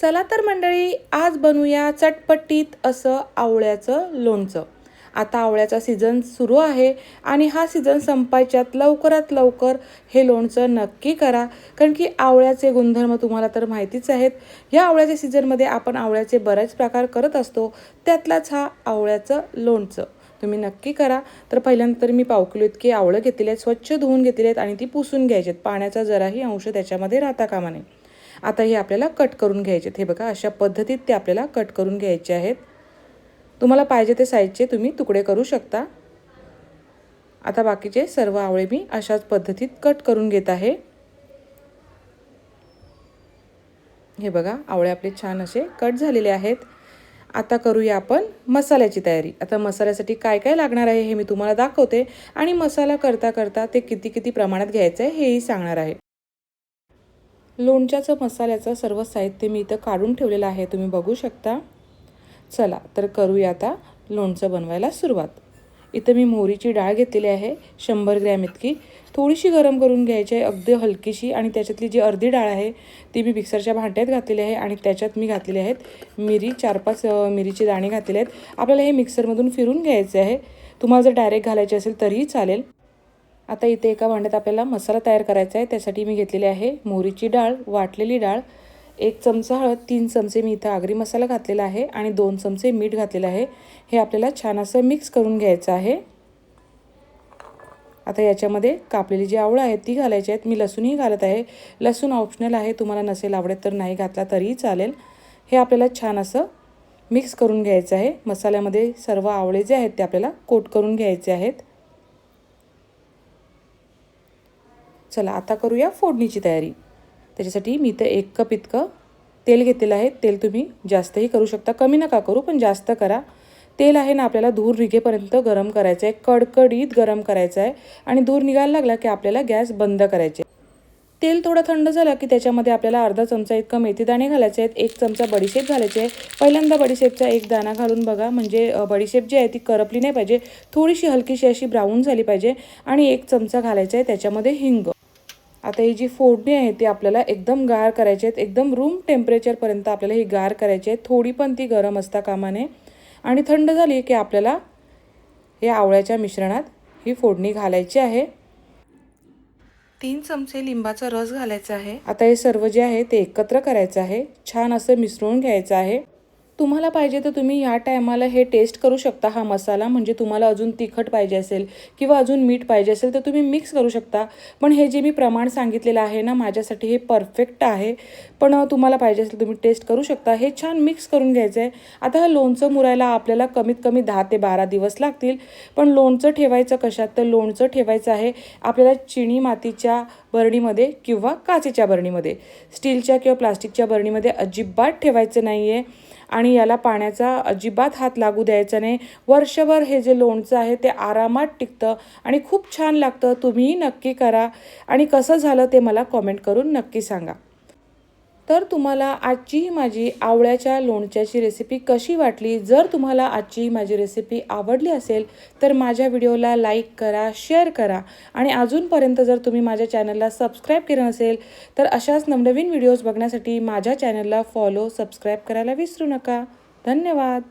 चला तर मंडळी आज बनवूया चटपटीत असं आवळ्याचं लोणचं. आता आवळ्याचा सीझन सुरू आहे आणि हा सीझन संपायच्यात लवकरात लवकर हे लोणचं नक्की करा. कारण की आवळ्याचे गुणधर्म तुम्हाला तर माहितीच आहेत. या आवळ्याच्या सीझनमध्ये आपण आवळ्याचे बरेच प्रकार करत असतो. त्यातलाच हा आवळ्याचं लोणचं. तुम्ही नक्की करा. तर पहिल्यांदा तर मी पाव किलो इतकी आवळं घेतलेली आहेत स्वच्छ धुवून घेतलेली आहेत आणि ती पुसून घ्यायची आहेत. पाण्याचा जराही अंश त्याच्यामध्ये राहता कामा नये. आता हे आपल्याला कट करून घ्यायचे आहेत. हे बघा अशा पद्धतीत ते आपल्याला कट करून घ्यायचे आहेत. तुम्हाला पाहिजे ते साईजचे तुम्ही तुकडे करू शकता. आता बाकीचे सर्व आवळे मी अशाच पद्धतीत कट करून घेत आहे. हे बघा आवळे आपले छान असे कट झालेले आहेत. आता करूया आपण मसाल्याची तयारी. आता मसाल्यासाठी काय काय लागणार आहे हे मी तुम्हाला दाखवते आणि मसाला करता करता ते किती किती प्रमाणात घ्यायचं आहे हेही सांगणार आहे. लोणच्याचं मसाल्याचं सर्व साहित्य मी इथं काढून ठेवलेलं आहे. तुम्ही बघू शकता. चला तर करूया आता लोणचं बनवायला सुरुवात. इथं मी मोहरीची डाळ घेतलेली आहे शंभर ग्रॅम इतकी. थोडीशी गरम करून घ्यायची आहे अगदी हलकीशी. आणि त्याच्यातली जी अर्धी डाळ आहे ती मी मिक्सरच्या भांड्यात घातलेली आहे आणि त्याच्यात मी घातलेले आहेत मिरी चार पाच मिरीचे दाणे घातलेले आहेत. आपल्याला हे मिक्सरमधून फिरून घ्यायचे आहे. तुम्हाला जर डायरेक्ट घालायचे असेल तरीही चालेल. आता इथे एका भांड्यात आपल्याला मसाला तयार करायचा आहे. त्यासाठी मी घेतलेली आहे मोहरीची डाळ वाटलेली डाळ. एक चमचा हळद तीन चमचे मी इथं आगरी मसाला घातलेला आहे आणि दोन चमचे मीठ घातलेलं आहे. हे आपल्याला छान असं मिक्स करून घ्यायचं आहे. आता याच्यामध्ये कापलेली जी आवळं आहेत ती घालायची आहेत. मी लसूणही घालत आहे. लसूण ऑप्शनल आहे. तुम्हाला नसेल आवडत तर नाही घातला तरीही चालेल. हे आपल्याला छान असं मिक्स करून घ्यायचं आहे. मसाल्यामध्ये सर्व आवळे जे आहेत ते आपल्याला कोट करून घ्यायचे आहेत. चला आता करूया फोडणीची तयारी. त्याच्यासाठी मी तर एक कप इतकं तेल घेतलेलं आहे. तेल तुम्ही जास्तही करू शकता. कमी नका करू पण जास्त करा. तेल आहे ना आपल्याला धूर निघेपर्यंत गरम करायचं आहे कडकडीत गरम करायचं आहे आणि धूर निघायला लागला की आपल्याला गॅस बंद करायचे तेल थोडं थंड झालं की त्याच्यामध्ये आपल्याला अर्धा चमचा इतकं मेथीदाणे घालायचे आहेत. एक चमचा बडीशेप घालायचे आहे. पहिल्यांदा बडीशेपचा एक दाणा घालून बघा. म्हणजे बडीशेप जी आहे ती करपली नाही पाहिजे. थोडीशी हलकीशी अशी ब्राऊन झाली पाहिजे. आणि एक चमचा घालायचा आहे. त्याच्यामध्ये हिंग. आता ही जी फोडणी आहे ती आपल्याला एकदम गार करायची आहेत. एकदम रूम टेम्परेचरपर्यंत आपल्याला ही गार करायची आहे थोडी पण ती गरम असता कामाने. आणि थंड झाली की आपल्याला हे आवळ्याच्या मिश्रणात ही फोडणी घालायची आहे. तीन चमचे लिंबाचा रस घालायचा आहे. आता हे सर्व जे आहे ते एकत्र करायचं आहे. छान असं मिसळून घ्यायचं आहे. तुम्हाला पाहिजे तर तुम्ही ह्या टायमाला हे टेस्ट करू शकता हा मसाला. म्हणजे तुम्हाला अजून तिखट पाहिजे असेल किंवा अजून मीठ पाहिजे असेल तर तुम्ही मिक्स करू शकता. पण हे जे मी प्रमाण सांगितलेलं आहे ना माझ्यासाठी हे परफेक्ट आहे. पण तुम्हाला पाहिजे असेल तुम्ही टेस्ट करू शकता. हे छान मिक्स करून घ्यायचं आहे आता हा लोणचं मुरायला आपल्याला कमीत कमी दहा ते बारा दिवस लागतील. पण लोणचं ठेवायचं कशात? तर लोणचं ठेवायचं आहे आपल्याला चिणी मातीच्या बरणीमध्ये किंवा काचेच्या बरणीमध्ये. स्टीलच्या किंवा प्लास्टिकच्या बरणीमध्ये अजिबात ठेवायचं नाही आहे आणि याला पाण्याचा अजिबात हात लागू द्यायचा नाही. वर्षभर हे जे लोणचं आहे ते आरामात टिकतं आणि खूप छान लागतं. तुम्हीही नक्की करा. आणि कसं झालं ते मला कॉमेंट करून नक्की सांगा. तर तुम्हाला आजची ही माझी आवळ्याच्या लोणच्याची रेसिपी कशी वाटली? जर तुम्हाला आजची ही माझी रेसिपी आवडली असेल तर माझ्या व्हिडिओला लाईक करा शेअर करा. आणि अजूनपर्यंत जर तुम्ही माझ्या चॅनलला सबस्क्राईब केलं नसेल तर अशाच नवनवीन व्हिडिओज बघण्यासाठी माझ्या चॅनलला फॉलो सबस्क्राईब करायला विसरू नका. धन्यवाद.